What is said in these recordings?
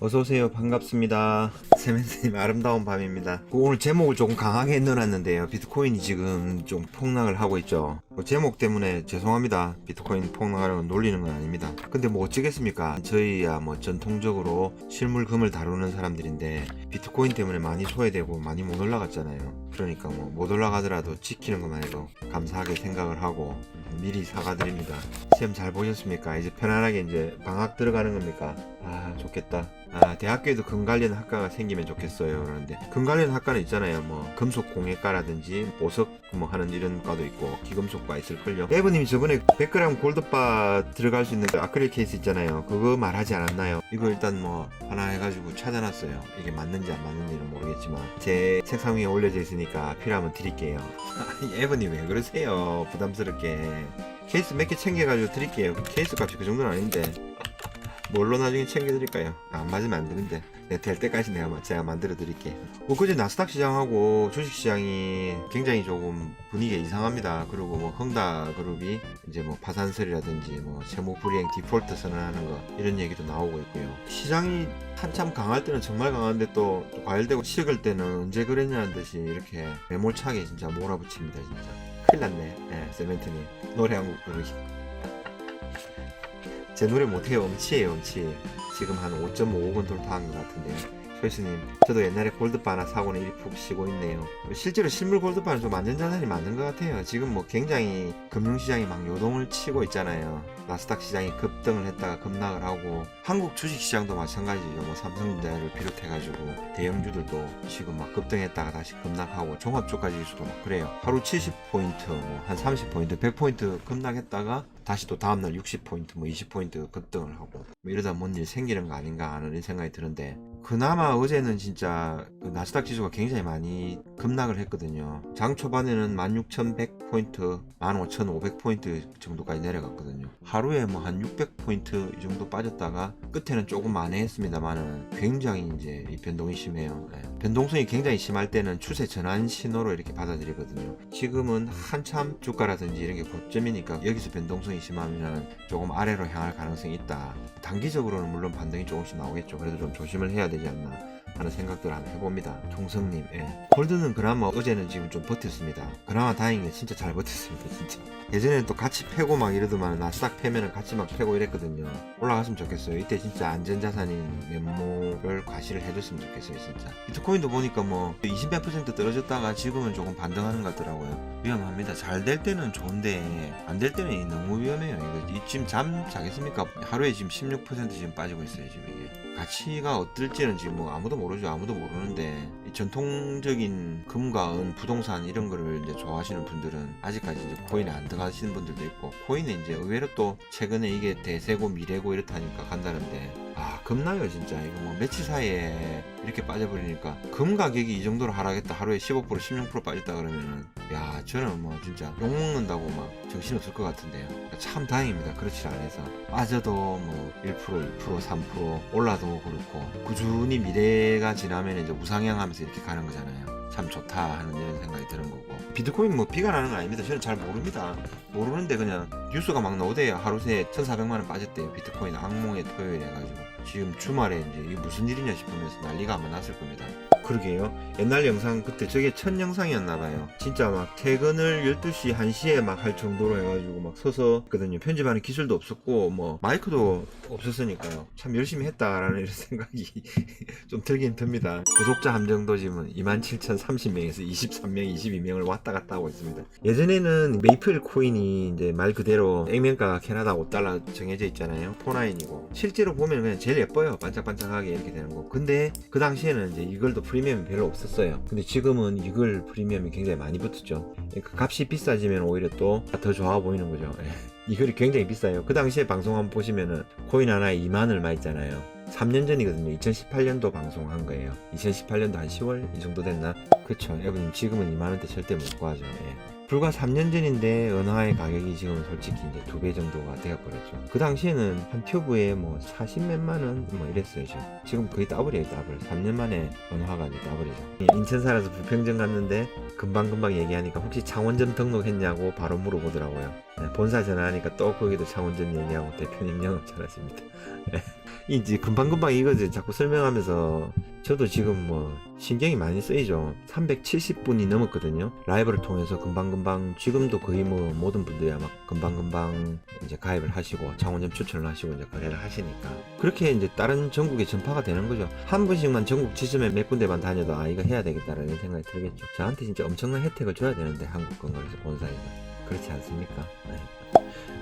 어서오세요. 반갑습니다. 세멘스님 아름다운 밤입니다. 그 오늘 제목을 조금 강하게 넣어놨는데요. 비트코인이 지금 좀 폭락을 하고 있죠. 뭐 제목 때문에 죄송합니다. 비트코인 폭락하는 건 놀리는 건 아닙니다. 근데 뭐 어쩌겠습니까? 저희야 뭐 전통적으로 실물금을 다루는 사람들인데 비트코인 때문에 많이 소외되고 많이 못 올라갔잖아요. 그러니까 뭐 못 올라가더라도 지키는 것만 해도 감사하게 생각을 하고 미리 사과드립니다. 시험 잘 보셨습니까? 이제 편안하게 이제 방학 들어가는 겁니까? 아 좋겠다. 아 대학교에도 금 관련 학과가 생기면 좋겠어요. 그런데 금 관련 학과는 있잖아요. 뭐 금속 공예과라든지 보석 뭐 하는 이런 과도 있고 기금속과 있을걸요. 에브님이 저번에 100g 골드바 들어갈 수 있는 그 아크릴 케이스 있잖아요. 그거 말하지 않았나요? 이거 일단 뭐 하나 해가지고 찾아놨어요. 이게 맞는지 안 맞는지는 모르겠지만 제 책상 위에 올려져 있으니까 필요하면 드릴게요. 에브님 왜 그러세요? 부담스럽게 케이스 몇 개 챙겨가지고 드릴게요. 케이스 값이 그 정도는 아닌데. 뭘로 나중에 챙겨드릴까요? 아, 안 맞으면 안 되는데. 네, 될 때까지 내가 마- 제가 만들어 드릴게요. 뭐, 그제 나스닥 시장하고 주식 시장이 굉장히 조금 분위기가 이상합니다. 그리고 뭐, 흥다 그룹이 이제 뭐, 파산설이라든지 뭐, 채무 불이행 디폴트 선언하는 거, 이런 얘기도 나오고 있고요. 시장이 한참 강할 때는 정말 강한데 또, 또 과열되고 식을 때는 언제 그랬냐는 듯이 이렇게 매몰차게 진짜 몰아붙입니다, 진짜. 큰일 났네. 예, 세멘트님. 노래 한곡 부르기. 제 노래 못해요. 음치예요, 음치. 지금 한 5.5억원 돌파한 것 같은데요. 솔스님, 저도 옛날에 골드바 하나 사고는 일이 푹 쉬고 있네요. 실제로 실물 골드바는 좀 안전자산이 맞는 것 같아요. 지금 뭐 굉장히 금융시장이 막 요동을 치고 있잖아요. 나스닥 시장이 급등을 했다가 급락을 하고 한국 주식시장도 마찬가지죠. 뭐 삼성전자를 비롯해가지고 대형주들도 지금 막 급등했다가 다시 급락하고 종합주가지 지수도 막 그래요. 하루 70포인트, 뭐 한 30포인트, 100포인트 급락했다가 다시 또 다음날 60포인트, 뭐 20포인트 급등을 하고 뭐 이러다 뭔 일 생기는 거 아닌가 하는 생각이 드는데 그나마 어제는 진짜 그 나스닥 지수가 굉장히 많이 급락을 했거든요. 장 초반에는 16,100포인트, 15,500포인트 정도까지 내려갔거든요. 하루에 뭐 한 600포인트 이 정도 빠졌다가 끝에는 조금 만회했습니다만은 굉장히 이제 이 변동이 심해요. 예. 변동성이 굉장히 심할 때는 추세 전환 신호로 이렇게 받아들이거든요. 지금은 한참 주가라든지 이런 게 고점이니까 여기서 변동성이 심하면 조금 아래로 향할 가능성이 있다. 단기적으로는 물론 반등이 조금씩 나오겠죠. 그래도 좀 조심을 해야 되지 않나. 하는 생각들을 한번 해봅니다. 종성님, 예. 골드는 그나마 어제는 지금 좀 버텼습니다. 그나마 다행히 진짜 잘 버텼습니다, 진짜. 예전에는 또 같이 패고 막 이러더만 나스닥 패면은 같이 막 패고 이랬거든요. 올라갔으면 좋겠어요. 이때 진짜 안전자산인 면모를 과시를 해줬으면 좋겠어요, 진짜. 비트코인도 보니까 뭐 20몇% 떨어졌다가 지금은 조금 반등하는 것 같더라고요. 위험합니다. 잘 될 때는 좋은데 안 될 때는 너무 위험해요. 이거 이- 지금 잠 자겠습니까? 하루에 지금 16% 지금 빠지고 있어요, 지금 이게. 가치가 어떨지는 지금 뭐 아무도 모르죠. 아무도 모르는데 이 전통적인 금과 은, 부동산 이런 거를 이제 좋아하시는 분들은 아직까지 이제 코인에 안 들어가시는 분들도 있고 코인에 이제 의외로 또 최근에 이게 대세고 미래고 이렇다니까 간다는데 아 겁나요 진짜. 이거 뭐 며칠 사이에 이렇게 빠져버리니까. 금 가격이 이 정도로 하락했다. 하루에 15% 16% 빠졌다 그러면은. 야 저는 뭐 진짜 욕 먹는다고 막 정신없을 것 같은데요. 참 다행입니다. 그렇지 않아서. 빠져도 뭐 1% 2% 3% 올라도 그렇고. 꾸준히 미래가 지나면 이제 우상향하면서 이렇게 가는 거잖아요. 참 좋다 하는 이런 생각이 드는 거고. 비트코인 뭐 비가 나는 건 아닙니다. 저는 잘 모릅니다. 모르는데 그냥 뉴스가 막 나오대요. 하루 새에 1400만 원 빠졌대요. 비트코인 악몽의 토요일 해가지고 지금 주말에 이제 이게 무슨 일이냐 싶으면서 난리가 아마 났을 겁니다 그러게요. 옛날 영상 그때 저게 첫 영상이었나봐요. 진짜 막 퇴근을 12시 1시에 막 할 정도로 해가지고 막 서서 했거든요. 편집하는 기술도 없었고 뭐 마이크도 없었으니까요. 참 열심히 했다라는 이런 생각이 좀 들긴 듭니다. 구독자 함정도 지금 27,030명에서 23명 22명을 왔다 갔다 하고 있습니다. 예전에는 메이플 코인이 이제 말 그대로 액면가 캐나다 5달러 정해져 있잖아요. 포나인이고. 실제로 보면 그냥 제일 예뻐요. 반짝반짝하게 이렇게 되는 거. 근데 그 당시에는 이제 이걸도 프리미엄이 별로 없었어요. 근데 지금은 이걸 프리미엄이 굉장히 많이 붙었죠. 그 값이 비싸지면 오히려 또 더 좋아 보이는 거죠. 예. 이글이 굉장히 비싸요. 그 당시에 방송 한번 보시면은 코인 하나에 2만 얼마 있잖아요. 3년 전이거든요. 2018년도 방송한 거예요. 2018년도 한 10월 이 정도 됐나? 그쵸. 여러분 지금은 2만원대 절대 못 구하죠. 예. 불과 3년 전인데 은하의 가격이 지금 솔직히 이제 두 배 정도가 되어버렸죠. 그 당시에는 한 튜브에 뭐 40몇만 원 뭐 이랬어요. 지금. 거의 더블이에요, 더블. 3년 만에 은하가 이제 더블이죠. 인천 살아서 불평점 갔는데 금방금방 얘기하니까 혹시 창원점 등록했냐고 바로 물어보더라고요. 네, 본사 전화하니까 또 거기도 창원점 얘기하고 대표님 영업 잘하십니다. 네. 이제 금방금방 이거 이제 자꾸 설명하면서 저도 지금 뭐 신경이 많이 쓰이죠. 370분이 넘었거든요. 라이브를 통해서 금방금방 지금도 거의 뭐 모든 분들이 아마 금방금방 이제 가입을 하시고 창원점 추천을 하시고 이제 거래를 하시니까 그렇게 이제 다른 전국에 전파가 되는 거죠. 한 분씩만 전국 지점에 몇 군데만 다녀도 아 이거 해야 되겠다라는 생각이 들겠죠. 저한테 진짜 엄청난 혜택을 줘야 되는데 한국 건설에서 본사에서 그렇지 않습니까? 네.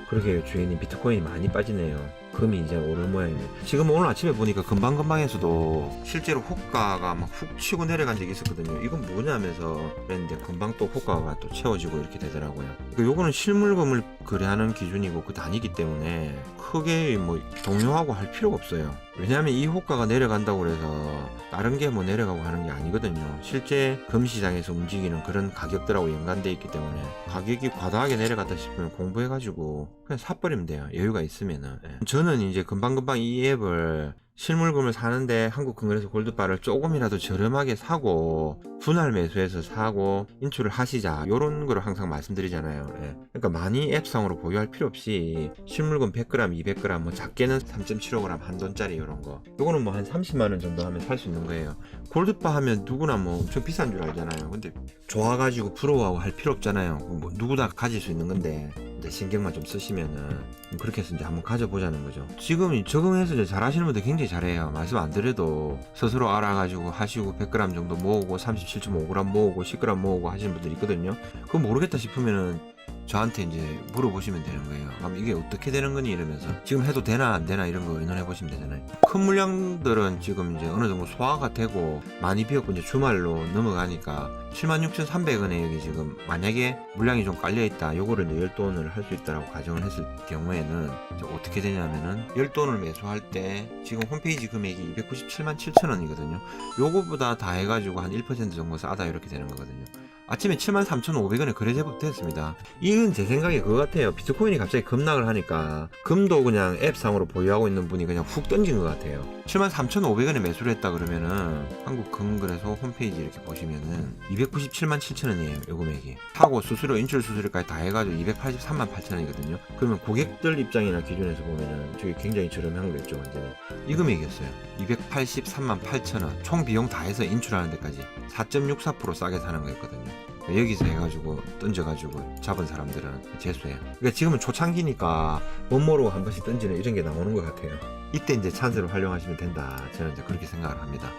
그러게 주인님 비트코인이 많이 빠지네요. 금이 이제 오를 모양입니다. 지금 오늘 아침에 보니까 금방금방에서도 실제로 호가가 막 훅 치고 내려간 적이 있었거든요. 이건 뭐냐면서 그랬는데 금방 또 호가가 또 채워지고 이렇게 되더라고요. 그 요거는 실물금을 거래하는 기준이고 그 단위기 때문에 크게 뭐 동요하고 할 필요가 없어요. 왜냐하면 이 호가가 내려간다고 그래서 다른 게 뭐 내려가고 하는 게 아니거든요. 실제 금시장에서 움직이는 그런 가격들하고 연관돼 있기 때문에 가격이 과다하게 내려갔다 싶으면 공부해가지고 그냥 사버리면 돼요. 여유가 있으면은. 예. 저는 이제 금방금방 이 앱을 실물금을 사는데 한국 건설에서 골드바를 조금이라도 저렴하게 사고 분할 매수해서 사고 인출을 하시자. 요런 거를 항상 말씀드리잖아요. 예. 그러니까 많이 앱상으로 보유할 필요 없이 실물금 100g, 200g 뭐 작게는 3.75g 한 돈짜리 요런 거. 요거는 뭐 한 30만원 정도 하면 살 수 있는 거예요. 골드바 하면 누구나 뭐 엄청 비싼 줄 알잖아요. 근데 좋아가지고 부러워하고 할 필요 없잖아요. 뭐 누구 다 가질 수 있는 건데 신경만 좀 쓰시면은 그렇게 해서 이제 한번 가져보자는 거죠. 지금 적응해서 이제 잘 하시는 분들 굉장히 잘해요. 말씀 안 드려도 스스로 알아가지고 하시고 100g 정도 모으고 37.5g 모으고 10g 모으고 하시는 분들 있거든요. 그거 모르겠다 싶으면은 저한테 이제 물어보시면 되는 거예요. 그럼 이게 어떻게 되는 거니 이러면서 지금 해도 되나 안 되나 이런 거 의논해 보시면 되잖아요. 큰 물량들은 지금 이제 어느 정도 소화가 되고 많이 비었고 이제 주말로 넘어가니까 76,300원에 여기 지금 만약에 물량이 좀 깔려 있다. 요거를 이제 열돈을 할 수 있다라고 가정을 했을 경우에는 어떻게 되냐면은 열돈을 매수할 때 지금 홈페이지 금액이 297만 7천 원이거든요. 요거보다 다 해가지고 한 1% 정도 싸다 이렇게 되는 거거든요. 아침에 73,500원에 거래 제법됐습니다. 이건 제 생각에 그거 같아요. 비트코인이 갑자기 급락을 하니까 금도 그냥 앱상으로 보유하고 있는 분이 그냥 훅 던진 것 같아요. 73,500원에 매수를 했다 그러면은 한국 금거래소 홈페이지 이렇게 보시면은 297만 7천원이에요. 요 금액이. 하고 수수료, 인출 수수료까지 다 해가지고 283만 8천원이거든요. 그러면 고객들 입장이나 기준에서 보면은 저게 굉장히 저렴한 거겠죠, 완전히. 이 금액이었어요. 283만 8천원. 총 비용 다 해서 인출하는 데까지 4.64% 싸게 사는 거였거든요. 여기서 해가지고 던져가지고 잡은 사람들은 재수해요. 그러니까 지금은 초창기니까 못 모르고 한 번씩 던지는 이런 게 나오는 것 같아요. 이때 이제 찬스를 활용하시면 된다. 저는 이제 그렇게 생각을 합니다.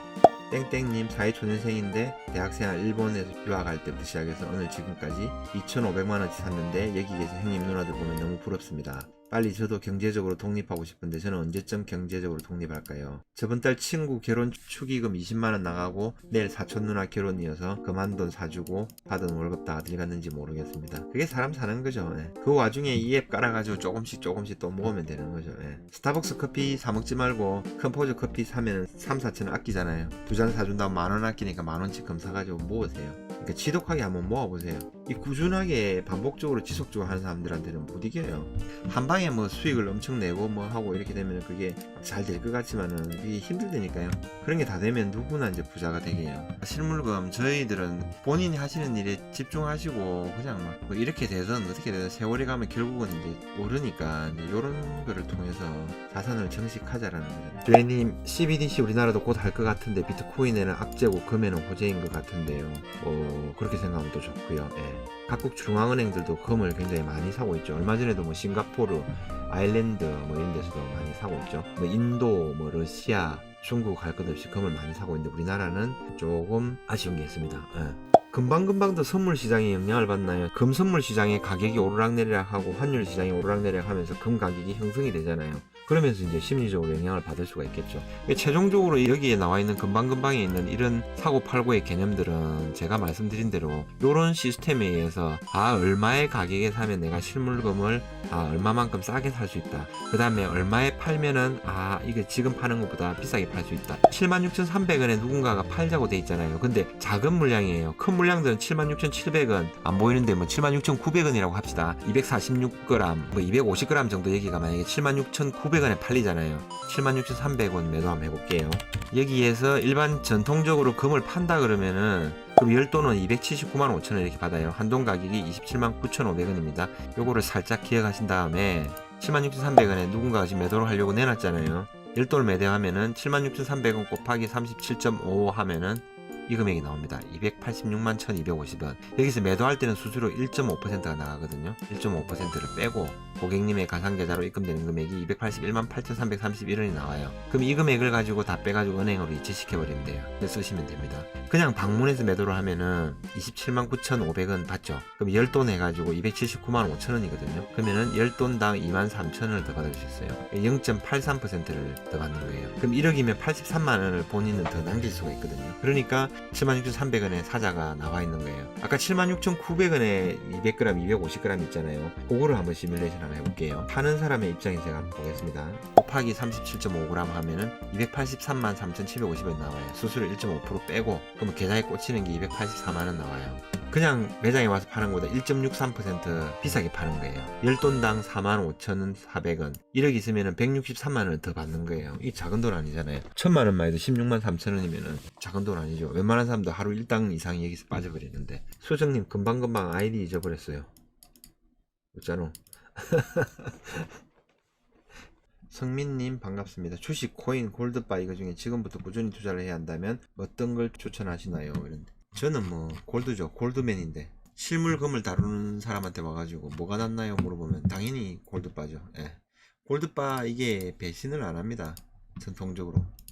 땡땡님 사회초년생인데 대학생활 일본에서 유학할 때부터 시작해서 오늘 지금까지 2,500만 원치 샀는데 여기 계신 형님 누나들 보면 너무 부럽습니다. 빨리 저도 경제적으로 독립하고 싶은데 저는 언제쯤 경제적으로 독립할까요? 저번 달 친구 결혼 축의금 20만 원 나가고 내일 사촌 누나 결혼이어서 그만 돈 사주고 받은 월급 다 어딜 갔는지 모르겠습니다. 그게 사람 사는 거죠. 예. 그 와중에 이 앱 깔아가지고 조금씩 조금씩 또 먹으면 되는 거죠. 예. 스타벅스 커피 사 먹지 말고 컴포즈 커피 사면 3, 4천 원 아끼잖아요. 두 잔 사준다면 만원 아끼니까 만 원치금 사가지고 모으세요. 그러니까 지독하게 한번 모아보세요. 이 꾸준하게 반복적으로 지속적으로 하는 사람들한테는 못 이겨요. 한 방에 뭐 수익을 엄청 내고 뭐 하고 이렇게 되면 그게 잘 될 것 같지만은 그게 힘들다니까요. 그런 게 다 되면 누구나 이제 부자가 되게요. 실물금 저희들은 본인이 하시는 일에 집중하시고 그냥 막 뭐 이렇게 되든 어떻게 되든 세월이 가면 결국은 이제 오르니까 이런 거를 통해서 자산을 정식하자라는 거죠. 주혜님 CBDC 우리나라도 곧 할 것 같은데 비트코인에는 악재고 금에는 호재인 것 같은데요. 뭐 그렇게 생각하면 또 좋고요. 예. 각국 중앙은행들도 금을 굉장히 많이 사고 있죠. 얼마 전에도 뭐 싱가포르, 아일랜드 뭐 이런 데서도 많이 사고 있죠. 뭐 인도, 뭐 러시아, 중국 할것 없이 금을 많이 사고 있는데 우리나라는 조금 아쉬운 게 있습니다. 예. 금방금방도 선물 시장에 영향을 받나요? 금 선물 시장의 가격이 오르락내리락하고 환율 시장이 오르락내리락하면서 금 가격이 형성이 되잖아요. 그러면서 이제 심리적으로 영향을 받을 수가 있겠죠. 최종적으로 여기에 나와 있는 금방금방에 있는 이런 사고 팔고의 개념들은 제가 말씀드린 대로 이런 시스템에 의해서 아 얼마의 가격에 사면 내가 실물금을 아 얼마만큼 싸게 살 수 있다. 그 다음에 얼마에 팔면은 아 이게 지금 파는 것보다 비싸게 팔 수 있다. 76,300원에 누군가가 팔자고 돼 있잖아요. 근데 작은 물량이에요. 큰 물량들은 76,700원 안 보이는데 뭐 76,900원이라고 합시다. 246g, 뭐 250g 정도 여기가 만약에 76,900 원에 팔리잖아요. 76,300원 매도 한번 해볼게요. 여기에서 일반 전통적으로 금을 판다 그러면은 그럼 열돈은 279만 5천원 이렇게 받아요. 한돈 가격이 27만 9,500원입니다. 요거를 살짝 기억하신 다음에 76,300원에 누군가가 지금 매도를 하려고 내놨잖아요. 1돌 매대하면은 76,300원 곱하기 37.5 하면은 이 금액이 나옵니다. 286만 1250원. 여기서 매도할 때는 수수료 1.5%가 나가거든요. 1.5%를 빼고 고객님의 가상계좌로 입금되는 금액이 281만 8,331원이 나와요. 그럼 이 금액을 가지고 다 빼가지고 은행으로 이체시켜버리면 돼요. 쓰시면 됩니다. 그냥 방문해서 매도를 하면은 27만 9,500원 받죠. 그럼 10돈 해가지고 279만 5천원이거든요. 그러면은 10돈당 2만 3천원을 더 받을 수 있어요. 0.83%를 더 받는 거예요. 그럼 1억이면 83만원을 본인은 더 남길 수가 있거든요. 그러니까 76,300원에 사자가 나와 있는 거예요. 아까 76,900원에 200g, 250g 있잖아요. 그거를 한번 시뮬레이션 한번 해볼게요. 파는 사람의 입장에서 제가 보겠습니다. 곱하기 37.5g 하면은 283만 3,750원 나와요. 수수료 1.5% 빼고 그러면 계좌에 꽂히는 게 284만 원 나와요. 그냥 매장에 와서 파는 것보다 1.63% 비싸게 파는 거예요. 10돈당 45,400원. 1억 있으면 163만 원을 더 받는 거예요. 이 작은 돈 아니잖아요. 천만 원만 해도 16만 3천 원이면 작은 돈 아니죠. 웬만한 사람도 하루 1당 이상이 여기서 빠져버리는데. 소정님 금방금방 아이디 잊어버렸어요. 어쩌노? 성민님 반갑습니다. 주식, 코인, 골드바 이거 중에 지금부터 꾸준히 투자를 해야 한다면 어떤 걸 추천하시나요? 이런데 저는 뭐 골드죠. 골드맨인데 실물금을 다루는 사람한테 와가지고 뭐가 낫나요? 물어보면 당연히 골드바죠. 예. 골드바 이게 배신을 안 합니다. 전통적으로